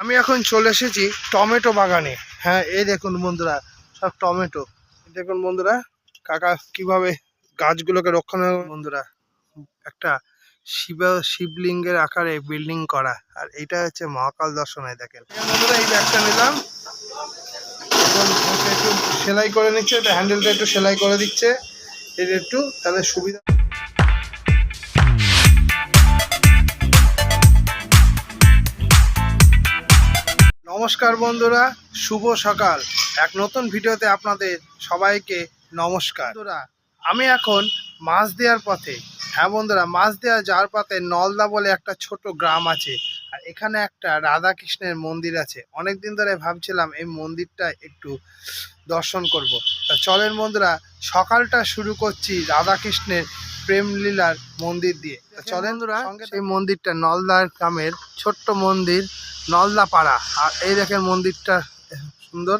আমি এখন চলে এসেছি টমেটো বাগানে। হ্যাঁ এই দেখুন বন্ধুরা, সব টমেটো। দেখুন বন্ধুরা, কাকা কীভাবে গাছগুলোকে রক্ষণ বন্ধুরা, একটা শিব, শিবলিঙ্গের আকারে বিল্ডিং করা। আর এটা হচ্ছে মহাকাল দর্শনায় দেখেন। বন্ধুরা, এই ব্যাগটা নিলাম। একটু সেলাই করে নিচ্ছে, এটা হ্যান্ডেলটা একটু সেলাই করে দিচ্ছে। এটা একটু তাহলে সুবিধা নমস্কার বন্ধুরা, শুভ সকাল। এক নতুন ভিডিওতে আপনাদের সবাইকে নমস্কার। বন্ধুরা, আমি এখন মাছ দেওয়ার পথে। হ্যাঁ বন্ধুরা, মাছ দেওয়া যাওয়ার পথে নলদা বলে একটা ছোট গ্রাম আছে। আর এখানে একটা রাধা কৃষ্ণের মন্দির আছে। অনেক দিন ধরে ভাবছিলাম এই মন্দিরটা একটু দর্শন করব। তা চলেন বন্ধুরা, সকালটা শুরু করছি রাধা কৃষ্ণের প্রেম লীলার মন্দির দিয়ে চলেন সেই মন্দিরটা নলদার গ্রামের ছোট্ট মন্দির নলদা পাড়া আর এই দেখেন মন্দিরটা সুন্দর।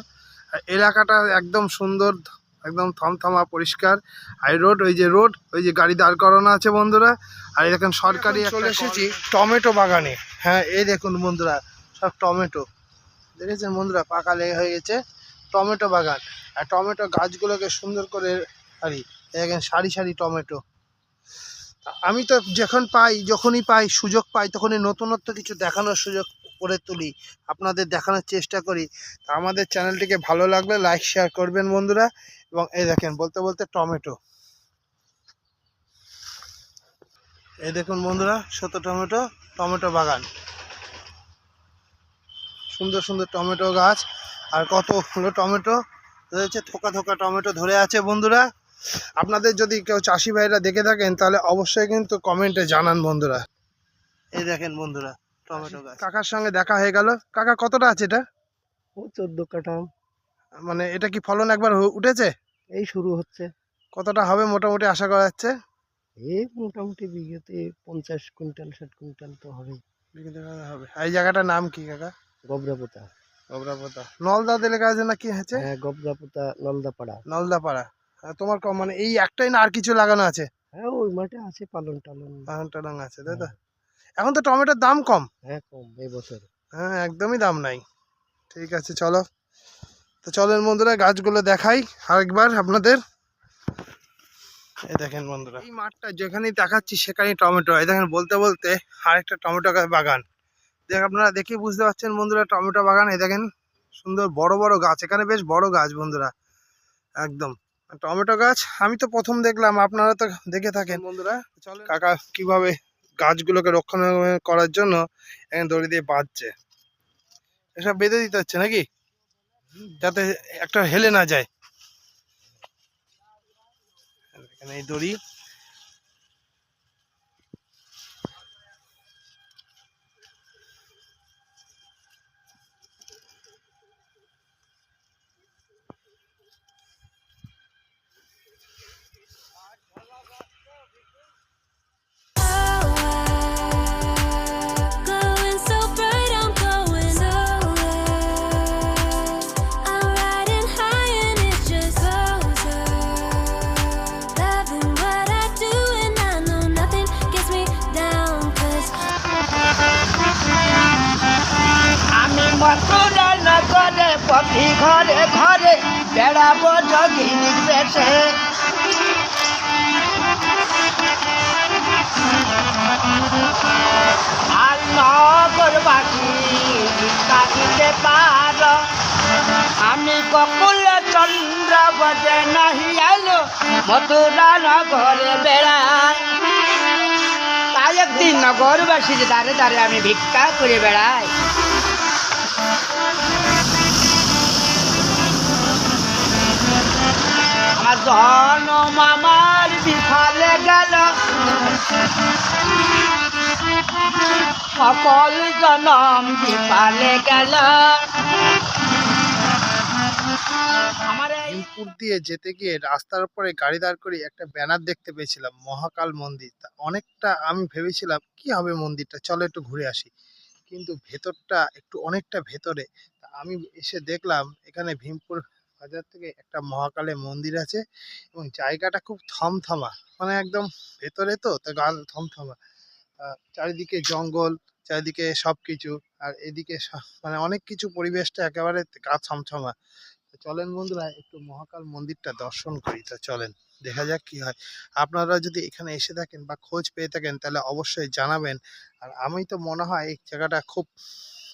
আর এলাকাটা একদম সুন্দর একদম থমথমা পরিষ্কার। আর রোড ওই যে রোড ওই যে গাড়ি দাঁড় করানো আছে বন্ধুরা। আর এই দেখেন সরকারি চলে এসেছি টমেটো বাগানে। হ্যাঁ এই দেখুন বন্ধুরা সব টমেটো। দেখেছেন বন্ধুরা পাকা লেগে হয়ে গেছে টমেটো বাগান। আর টমেটো গাছগুলোকে সুন্দর করে সারি এই দেখেন সারি সারি টমেটো। আমি তো যখন পাই, যখনই পাই, সুযোগ পাই, তখনই নতুনত্ব কিছু দেখানোর সুযোগ করে তুলি, আপনাদের দেখানোর চেষ্টা করি। তা আমাদের চ্যানেলটিকে ভালো লাগলে লাইক শেয়ার করবেন বন্ধুরা। এবং এই দেখেন, বলতে বলতে টমেটো। এই দেখুন বন্ধুরা শত টমেটো টমেটো বাগান। সুন্দর সুন্দর টমেটো গাছ। আর কত হলো টমেটো রয়েছে, থোকা থোকা টমেটো ধরে আছে বন্ধুরা। আপনাদের যদি কেউ চাষি ভাইরা দেখে থাকেন তাহলে অবশ্যই কিন্তু কমেন্টে জানান বন্ধুরা। এই দেখেন বন্ধুরা টমেটো গাছ। কাকার সঙ্গে দেখা হয়ে গেল। কাকা কতটা আছে এটা? ও চোদ্দ কাঠা। মানে এটা কি ফলন একবার উঠেছে? এই শুরু হচ্ছে। কতটা হবে মোটামুটি আশা করা যাচ্ছে? এই মোটামুটি বিঘেতে পঞ্চাশ কুইন্টাল ষাট কুইন্টাল তো হবেই। বিকেলে হবে? এই জায়গাটার নাম কি কাকা? গবরাপোতা। গবরাপোতা। নলদাতে লেখা আছে না কি হয়েছে? হ্যাঁ গবরাপোতা নলদাপাড়া। নলদাপাড়া। তোমার ক- মানে এই একটাই না আর কিছু লাগানো আছে? হ্যাঁ ওই মাঠে আছে পালন টালন বাগান টাগান আছে তাই তো? এখন তো টমেটোর দাম কম। হ্যাঁ কম এই বছর। হ্যাঁ একদমই দাম নাই। ঠিক আছে চলো। তো চলেন বন্ধুরা গাছগুলো দেখাই আরেকবার আপনাদের। এই দেখেন বন্ধুরা। এই মাঠটা যেখানেই দেখাচ্ছি সেখানেই টমেটো এই দেখেন বলতে বলতে আরেকটা টমেটো বাগান। দেখ আপনারা দেখে বুঝতে পারছেন বন্ধুরা টমেটো বাগান। এই দেখেন সুন্দর বড় বড় গাছ। এখানে বেশ বড় গাছ বন্ধুরা। একদম। টমেটো গাছ আমি তো প্রথম দেখলাম আপনারা তো দেখে থাকেন। বন্ধুরা চলো কাকা কীভাবে গাছগুলোকে রক্ষণাবেক্ষণ করার জন্য এখানে দড়ি দিয়ে বাঁধছে। এসব বেঁধে দিতে হচ্ছে নাকি? যাতে একটা হেলে না যায়। এখানে এই দড়ি। মথুরা নগরে পথি ঘরে ঘরে আর আমি ককুল চন্দ্র বজে নাহি আলো মথুরা নগরে বেড়াই তাই একদিন নগরবাসীর দাঁড়ে দাঁড়ে আমি ভিক্ষা করে বেড়াই। জনম গেল। সকল জনম গেল। ভীমপুর দিয়ে যেতে গিয়ে রাস্তার উপরে গাড়ি দাঁড় করে একটা ব্যানার দেখতে পেয়েছিলাম, মহাকাল মন্দির। তা অনেকটা আমি ভেবেছিলাম, কি হবে মন্দিরটা? চলো একটু ঘুরে আসি। কিন্তু ভেতরটা একটু অনেকটা ভেতরে। আমি এসে দেখলাম, এখানে ভীমপুর বাজার থেকে একটা মহাকালের মন্দির আছে এবং জায়গাটা খুব থমথমা মানে একদম ভেতরে তো তো গা থমথমা। চারিদিকে জঙ্গল, চারিদিকে সব কিছু আর এদিকে মানে অনেক কিছু পরিবেশটা একেবারে গা তো চলেন বন্ধুরা, একটু মহাকাল মন্দিরটা দর্শন করি, তো চলেন, দেখা যাক কি হয়। আপনারা যদি এখানে এসে থাকেন বা খোঁজ পেয়ে থাকেন, তাহলে অবশ্যই জানাবেন। আর আমি তো মনে হয় এই জায়গাটা খুব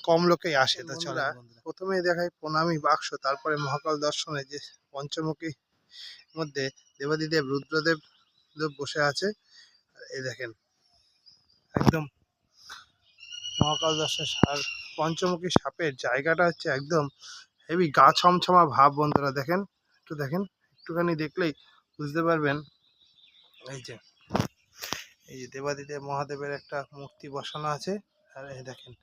কম লোকেই আসে। তাছাড়া চলেন প্রথমেই দেখাই প্রণামী বাক্স তারপরে মহাকাল দর্শনে যে পঞ্চমুখী মধ্যে দেবাদিদেব রুদ্রদেব দেব বসে আছে। আর এই দেখেন একদম মহাকাল দর্শন পঞ্চমুখী সাপের জায়গাটা হচ্ছে একদম হেভি গা ছমছমা ভাব বন্ধুরা দেখেন একটু দেখেন একটুখানি দেখলেই বুঝতে পারবেন। এই যে এই যে দেবাদিদেব মহাদেবের একটা মূর্তি বসানো আছে আর এই দেখেন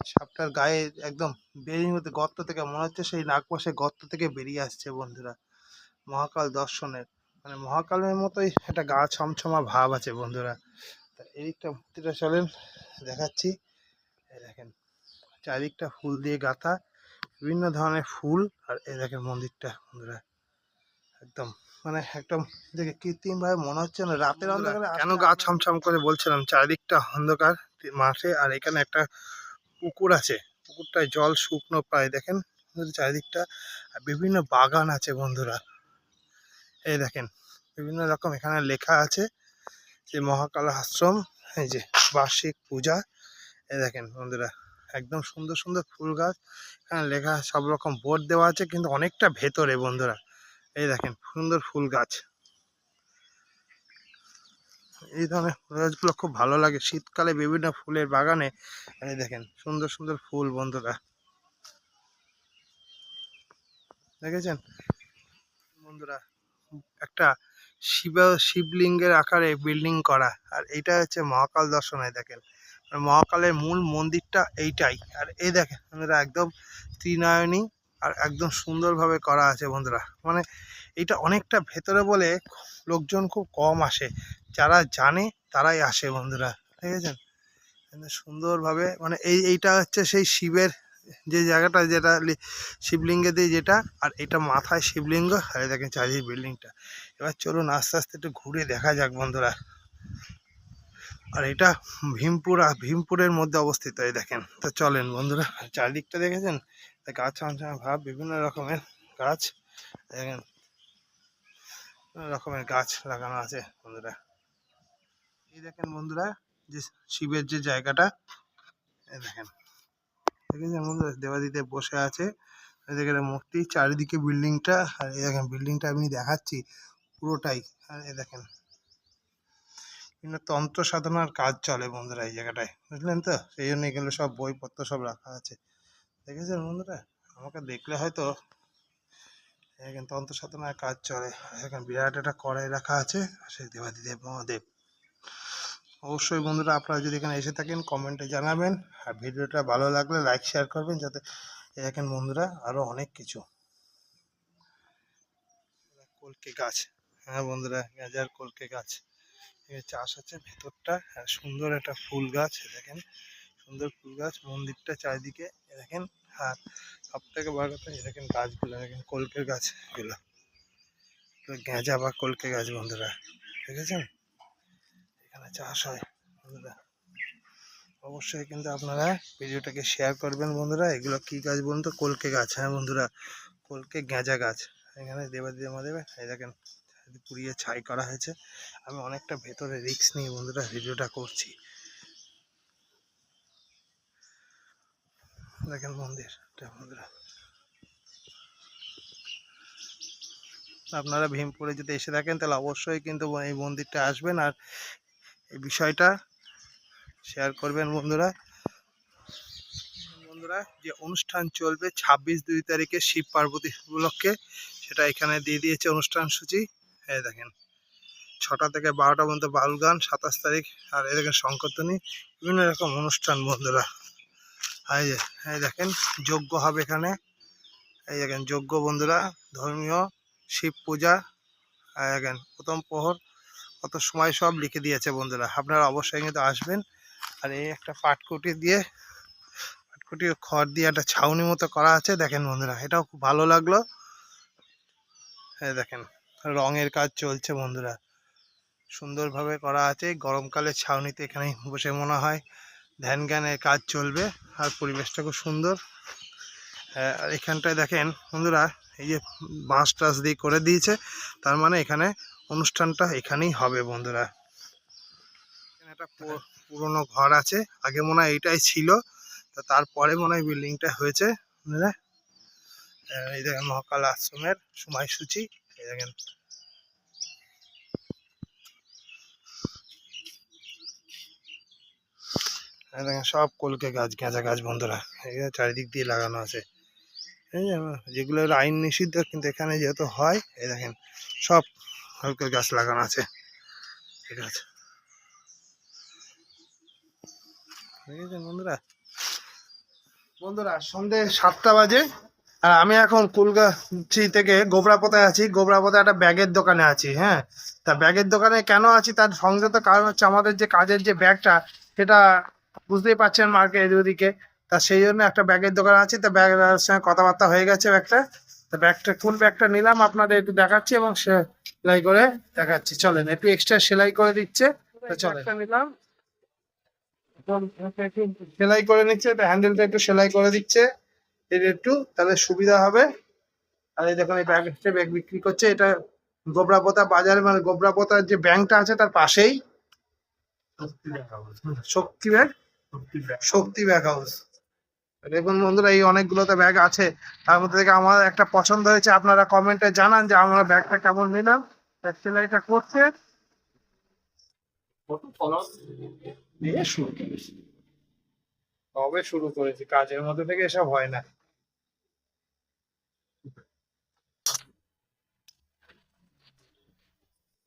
সাপটার গায়ে একদম বেরিয়ে মধ্যে গর্ত থেকে মনে হচ্ছে সেই নাগপাশে গর্ত থেকে বেরিয়ে আসছে বন্ধুরা। মহাকাল দর্শনের মানে মহাকালের মতোই একটা গা ছমছমা ভাব আছে বন্ধুরা। তা এইদিকটা মূর্তিটা চলেন দেখাচ্ছি। এই দেখেন চারিদিকটা ফুল দিয়ে গাঁথা বিভিন্ন ধরনের ফুল আর এই দেখেন মন্দিরটা বন্ধুরা। একদম মানে একদম দেখে কৃত্রিমভাবে মনে হচ্ছে না রাতের অন্ধকারে কেন গা ছমছম করে বলছিলাম? চারিদিকটা অন্ধকার মাঠে আর এখানে একটা পুকুর আছে। পুকুরটায় জল শুকনো প্রায়, দেখেন? চারিদিকটা বিভিন্ন বাগান আছে বন্ধুরা। এই দেখেন, বিভিন্ন রকম এখানে লেখা আছে যে মহাকাল আশ্রম, এই যে বার্ষিক পূজা। এই দেখেন বন্ধুরা, একদম সুন্দর সুন্দর ফুল গাছ। এখানে লেখা সব রকম বোর্ড দেওয়া আছে, কিন্তু অনেকটা ভেতরে বন্ধুরা। এই দেখেন, সুন্দর ফুল গাছ। এই ধরনের গাছগুলো খুব ভালো লাগে। শীতকালে বিভিন্ন ফুলের বাগানে, এই দেখেন, সুন্দর সুন্দর ফুল বন্ধুরা। দেখেছেন? বন্ধুরা, একটা শিব, শিবলিঙ্গের আকারে বিল্ডিং করা, আর এইটা হচ্ছে মহাকাল দর্শনে দেখেন। মহাকালের মূল মন্দিরটা এইটাই। আর এই দেখেন, বন্ধুরা, একদম ত্রিনয়নী আর একদম সুন্দরভাবে করা আছে বন্ধুরা। মানে এটা অনেকটা ভেতরে বলে লোকজন খুব কম আসে। যারা জানে তারাই আসে বন্ধুরা দেখেছেন কিন্তু সুন্দরভাবে মানে এই, এইটা হচ্ছে সেই শিবের যে জায়গাটা, যেটা শিবলিঙ্গে দিয়ে যেটা, আর এটা মাথায় শিবলিঙ্গ, আর দেখেন চারিদিকে বিল্ডিংটা। এবার চলুন আস্তে আস্তে একটু ঘুরে দেখা যাক বন্ধুরা। আর এটা ভীমপুর, ভীমপুরের মধ্যে অবস্থিত, এই দেখেন। তো চলেন বন্ধুরা, চারিদিকটা দেখেছেন? গাছ ভাব, বিভিন্ন রকমের গাছ, দেখেন। রকমের গাছ লাগানো আছে, বন্ধুরা। এই দেখেন বন্ধুরা, যে শিবের যে জায়গাটা দেখেন। দেখেছেন বন্ধুরা দেবাদিদেব বসে আছে। দেখেন মূর্তি, চারিদিকে বিল্ডিংটা, আর এই দেখেন বিল্ডিংটা আমি দেখাচ্ছি পুরোটাই। আর এ দেখেন, বিভিন্ন তন্ত্র সাধনার কাজ চলে বন্ধুরা এই জায়গাটায়, বুঝলেন তো? সেই জন্য এগুলো সব বইপত্র সব রাখা আছে। দেখেছেন বন্ধুরা? আমাকে দেখলে হয়তো এখানে তন্ত্র সাধনার কাজ চলে। এখানে বিরাট একটা কড়াই রাখা আছে সেই দেবাদিদেব মহাদেব। অবশ্যই বন্ধুরা আপনারা যদি এখানে এসে থাকেন কমেন্টে জানাবেন। আর ভিডিওটা ভালো লাগলে লাইক শেয়ার করবেন যাতে এই দেখেন বন্ধুরা আরও অনেক কিছু। কলকে গাছ। হ্যাঁ বন্ধুরা, গাজার কলকে গাছ। এখানে চাষ আছে ভেতরটা। আর সুন্দর একটা ফুল গাছ, দেখেন। সুন্দর ফুল গাছ, মন্দিরটা চারিদিকে, দেখেন। আর সব থেকে বড় কথা দেখেন গাছগুলো, দেখেন কলকের গাছ এগুলো এগুলো গেঁজা বা কলকে গাছ বন্ধুরা, দেখেছেন? এখানে চাষ হয় বন্ধুরা। অবশ্যই কিন্তু আপনারা ভিডিওটাকে শেয়ার করবেন বন্ধুরা, এগুলো কি গাছ বলুন তো? কলকে গাছ হ্যাঁ বন্ধুরা? কলকে গেঁজা গাছ, এখানে দেবাদিদেব মহাদেব এই দেখেন পুড়িয়ে ছাই করা হয়েছে। আমি অনেকটা ভেতরে রিস্ক নিয়ে বন্ধুরা ভিডিওটা করছি। দেখেন বন্ধুরা আপনারা ভীমপুরে যদি এসে থাকেন, তাহলে অবশ্যই কিন্তু এই মন্দিরটা আসবেন আর এই বিষয়টা শেয়ার করবেন বন্ধুরা। বন্ধুরা, যে অনুষ্ঠান চলবে ছাব্বিশ দুই তারিখে শিব পার্বতী উপলক্ষে, সেটা এখানে দিয়ে দিয়েছে অনুষ্ঠান সূচি। হ্যাঁ দেখেন, ছটা থেকে বারোটা পর্যন্ত বাউল গান, সাতাশ তারিখ, আর এই দেখেন সংকীর্তনী, বিভিন্ন রকম অনুষ্ঠান বন্ধুরা। এই দেখেন, যজ্ঞ হবে এখানে। এই দেখেন, যজ্ঞ বন্ধুরা, ধর্মীয় শিব পূজা। দেখেন, প্রথম প্রহর, কত সময় সব লিখে দিয়েছে বন্ধুরা। আপনারা অবশ্যই কিন্তু আসবেন আর এই একটা পাটকুটি দিয়ে পাটকুটির খড় দিয়ে একটা ছাউনি মতো করা আছে। দেখেন বন্ধুরা, এটাও খুব ভালো লাগল। হ্যাঁ দেখেন, রঙের কাজ চলছে বন্ধুরা। সুন্দরভাবে করা আছে। গরমকালে ছাউনিতে এখানে বসে মনে হয়। ধ্যান জ্ঞানের কাজ চলবে আর পরিবেশটা খুব সুন্দর। হ্যাঁ, আর এখানটায় দেখেন বন্ধুরা এই যে বাঁশ টাস দিয়ে করে দিয়েছে তার মানে এখানে অনুষ্ঠানটা এখানেই হবে বন্ধুরা। এখানে একটা পুরোনো ঘর আছে আগে মনে হয় এইটাই ছিল তো তারপরে মনে হয় বিল্ডিংটা হয়েছে বন্ধুরা। আহ, এই দেখেন মহাকাল আশ্রমের সময়সূচি এই দেখেন। দেখেন, সব কলকে গাছ, গেঁজা গাছ বন্ধুরা। এখানে চারিদিক দিয়ে লাগানো আছে। যেগুলো আইন নিষিদ্ধ, কিন্তু এখানে যেহেতু হয়, এই দেখেন, সব কলকে গাছ লাগানো আছে। ঠিক আছে বন্ধুরা বন্ধুরা, সন্ধে সাতটা বাজে, আর আমি এখন কুলগাছি থেকে গোবরাপোতায় আছি। গোবরাপোতায় একটা ব্যাগের দোকানে আছি হ্যাঁ। তা ব্যাগের দোকানে কেন আছি তার সংযত কারণ হচ্ছে আমাদের যে কাজের যে ব্যাগটা, সেটা বুঝতেই পারছেন মার্কেট ওদিকে তা সেই জন্য একটা ব্যাগের দোকান আছে তা ব্যাগের সঙ্গে কথাবার্তা হয়ে গেছে ব্যাগটা। তা ব্যাগটা কোন ব্যাগটা নিলাম আপনাদের একটু দেখাচ্ছি এবং সেলাই করে দেখাচ্ছি। চলেন একটু এক্সট্রা সেলাই করে দিচ্ছে। চলেন। নিলাম। সেলাই করে নিচ্ছে হ্যান্ডেলটা একটু সেলাই করে দিচ্ছে। এটা একটু তাহলে সুবিধা হবে। আর এই দেখুন এই ব্যাগ ব্যাগ বিক্রি করছে। এটা গোবরাপোতা বাজার মানে গোবরাপোতার যে ব্যাংকটা আছে তার পাশেই। Shakti bag. Shakti bag house দেখুন বন্ধুরা এই অনেকগুলো তো ব্যাগ আছে। তার মধ্যে থেকে আমার একটা পছন্দ হয়েছে আপনারা কমেন্টে জানান যে আমরা ব্যাগটা কেমন নিলাম। ব্যাগ সেলাইটা করছে। শুরু করেছি। কবে শুরু করেছি কাজের মধ্যে থেকে এসব হয় না।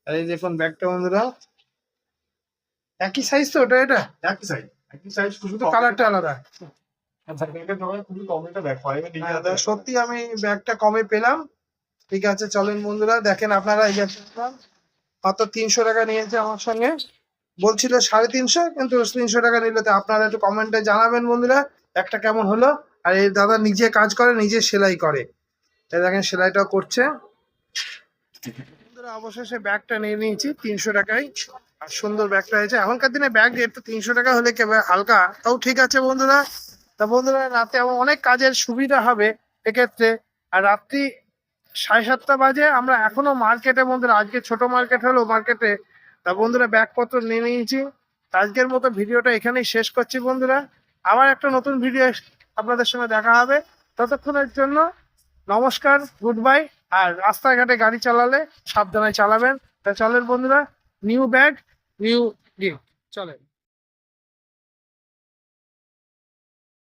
আর এই দেখুন ব্যাগটা বন্ধুরা। একই সাইজ তো ওটা এটা? একই সাইজ শুধু কালারটা আলাদা। যাবে হ্যাঁ, তা সত্যি আমি ব্যাগটা কমে পেলাম। ঠিক আছে চলেন বন্ধুরা দেখেন আপনারা এই ব্যাগটা মাত্র তিনশো টাকা নিয়েছে আমার সঙ্গে। বলছিল সাড়ে তিনশো কিন্তু তিনশো টাকা নিলে তো আপনারা একটু কমেন্টে জানাবেন বন্ধুরা একটা কেমন হলো। আর এই দাদা নিজে কাজ করে নিজে সেলাই করে। দেখেন সেলাইটাও করছে। বন্ধুরা অবশেষে ব্যাগটা নিয়ে নিয়েছি তিনশো টাকায়। আর সুন্দর ব্যাগটা হয়েছে। এখনকার দিনে ব্যাগ একটু তিনশো টাকা হলে কেবল হালকা। তাও ঠিক আছে বন্ধুরা। তা বন্ধুরা, রাতে আমার অনেক কাজের সুবিধা হবে এক্ষেত্রে। আর রাত্রি সাড়ে সাতটা বাজে, আমরা এখনও মার্কেটে বন্ধুরা, আজকে ছোট মার্কেট হলো মার্কেটে। তা বন্ধুরা, ব্যাগপত্র নিয়ে নিয়েছি। আজকের মতো ভিডিওটা এখানেই শেষ করছি বন্ধুরা। আবার একটা নতুন ভিডিও আপনাদের সঙ্গে দেখা হবে। ততক্ষণের জন্য নমস্কার গুড বাই আর রাস্তাঘাটে গাড়ি চালালে সাবধানে চালাবেন। তা চলেন বন্ধুরা, নিউ ব্যাগ। নিউ গিফট চলেন